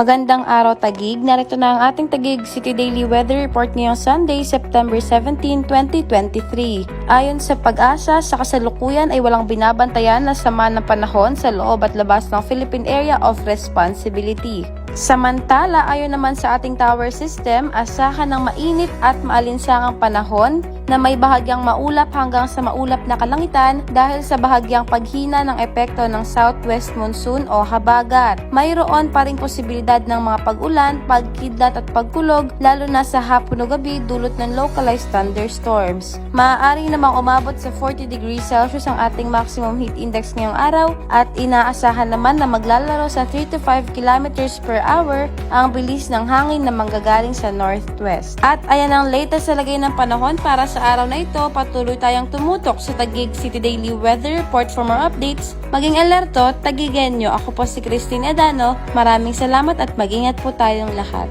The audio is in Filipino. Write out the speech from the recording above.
Magandang araw Tagig. Narito na ang ating Tagig City Daily Weather Report ngayong Sunday, September 17, 2023. Ayon sa pag-asa, sa kasalukuyan ay walang binabantayan na sama ng panahon sa loob at labas ng Philippine Area of Responsibility. Samantala, ayon naman sa ating tower system, asahan ng mainit at maalinsangang panahon na may bahagyang maulap hanggang sa maulap na kalangitan dahil sa bahagyang paghina ng epekto ng southwest monsoon o habagat. Mayroon pa ring posibilidad ng mga pag-ulan, pagkidlat at pagkulog lalo na sa hapon o gabi dulot ng localized thunderstorms. Maaari namang umabot sa 40 degrees Celsius ang ating maximum heat index ngayong araw at inaasahan naman na maglalaro sa 3 to 5 kilometers per hour ang bilis ng hangin na manggagaling sa northwest. At ayan ang latest sa lagay ng panahon para sa araw na ito. Patuloy tayong tumutok sa Taguig City Daily Weather Report for more updates. Maging alerto, tagigan nyo. Ako po si Christine Adano. Maraming salamat at mag-ingat po tayong lahat.